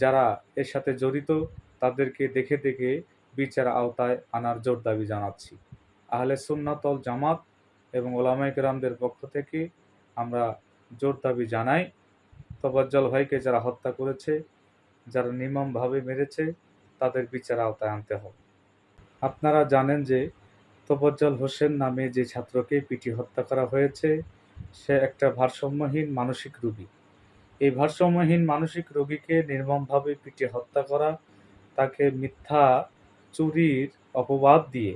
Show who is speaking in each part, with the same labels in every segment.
Speaker 1: যারা এর সাথে জড়িত, তাদেরকে দেখে দেখে বিচার আওতায় আনার জোর দাবি জানাচ্ছি। আহলে সুন্নাতল জামাত এবং ওলামাই কেরামদের পক্ষ থেকে আমরা জোর দাবি জানাই তবাজ্জল ভাইকে যারা হত্যা করেছে, যারা নির্মমভাবে মেরেছে, তাদের বিচার আওতায় আনতে হবে। আপনারা জানেন যে তোফজ্জল হোসেন নামে যে ছাত্রকে পিটি হত্যা করা হয়েছে, সে একটা ভারসাম্যহীন মানসিক রোগী। এই ভারসাম্যহীন মানসিক রোগীকে নির্মমভাবে পিটিয়ে হত্যা করা, তাকে মিথ্যা চুরির অপবাদ দিয়ে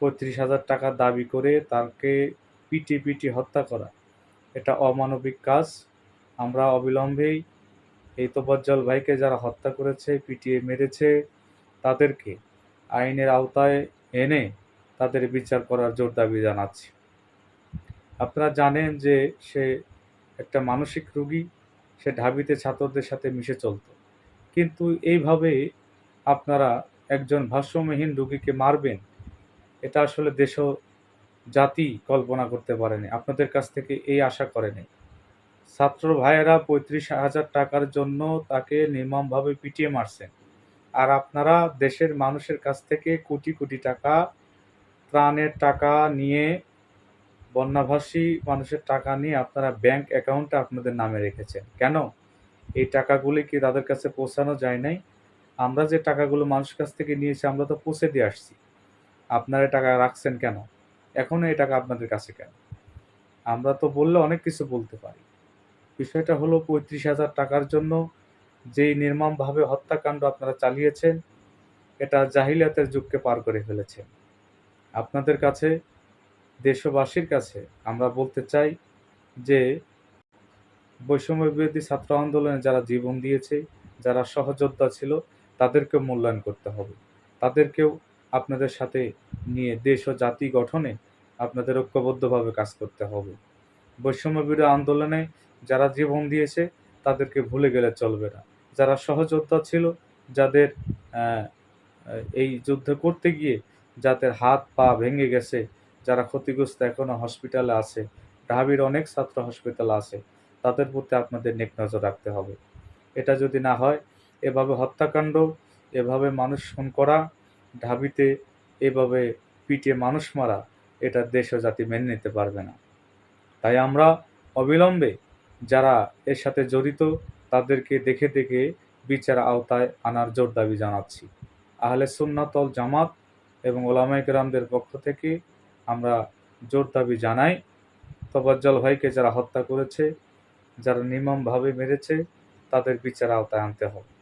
Speaker 1: পঁয়ত্রিশ হাজার টাকা দাবি করে তাকে পিটি পিটি হত্যা করা। এটা অমানবিক কাজ। আমরা অবিলম্বেই এই তোফজ্জল ভাইকে যারা হত্যা করেছে, পিটিয়ে মেরেছে, তাদেরকে আইনের আওতায় এনে তাদের বিচার করার জোর দাবি জানাচ্ছি। আপনারা জানেন যে সে একটা মানসিক রোগী। সে ঢাবিতে ছাত্রদের সাথে মিশে চলত। কিন্তু এইভাবে আপনারা একজন ভাষ্যমহীন রোগীকে মারবেন, এটা আসলে দেশ জাতি কল্পনা করতে পারেনি। আপনাদের কাছ থেকে এই আশা করেনি। ছাত্র ভাইয়েরা পঁয়ত্রিশ হাজার টাকার জন্য তাকে নির্মমভাবে পিটিয়ে মারছেন। আর আপনারা দেশের মানুষের কাছ থেকে কোটি কোটি টাকা, ত্রাণের টাকা নিয়ে বন্যাভাসী মানুষের টাকা নিয়ে আপনারা ব্যাংক অ্যাকাউন্টে আপনাদের নামে রেখেছেন। কেন? এই টাকাগুলি কি তাদের কাছে পৌঁছানো যায় নাই? আমরা যে টাকাগুলো মানুষের কাছ থেকে নিয়েছি, আমরা তো পৌঁছে দিয়ে আসছি। আপনারা টাকা রাখছেন কেন? এখনও এই টাকা আপনাদের কাছে কেন? আমরা তো বললে অনেক কিছু বলতে পারি। বিষয়টা হলো পঁয়ত্রিশ হাজার টাকার জন্য যেই নির্মমভাবে হত্যাকাণ্ড আপনারা চালিয়েছেন, এটা জাহিলিয়াতের যুগকে পার করে ফেলেছেন। আপনাদের কাছে দেশবাসীর কাছে আমরা বলতে চাই যে বৈষম্য বিরোধী ছাত্র আন্দোলনে যারা জীবন দিয়েছে, যারা সহযোদ্ধা ছিল তাদেরকে মূল্যায়ন করতে হবে। তাদেরকেও আপনাদের সাথে নিয়ে দেশ ও জাতি গঠনে আপনাদের ঐক্যবদ্ধভাবে কাজ করতে হবে। বৈষম্য বিরোধী আন্দোলনে যারা জীবন দিয়েছে, তাদেরকে ভুলে গেলে চলবে না। যারা সহযোদ্ধা ছিল, যাদের এই যুদ্ধ করতে গিয়ে যাদের হাত পা ভেঙে গেছে যারা ক্ষতিগ্রস্ত এখনও হসপিটালে আছে, ঢাবির অনেক ছাত্র হসপিটাল আছে, তাদের প্রতি আপনাদের নেক নজর রাখতে হবে। এটা যদি না হয়, এভাবে হত্যাকাণ্ড, এভাবে মানুষ খুন করা, ঢাবিতে এভাবে পিটিয়ে মানুষ মারা, এটা দেশ ও জাতি মেনে নিতে পারবে না। তাই আমরা অবিলম্বে যারা এর সাথে জড়িত, তাদেরকে দেখে দেখে বিচার আওতায় আনার জোর দাবি জানাচ্ছি। আহলে সুন্নাতল জামাত এবং ওলামাই কেরামদের পক্ষ থেকে আমরা জোর দাবি জানাই। তবাজ্জল ভাইকে যারা হত্যা করেছে, যারা নির্মমভাবে মেরেছে, তাদের বিচার আওতায় আনতে হবে।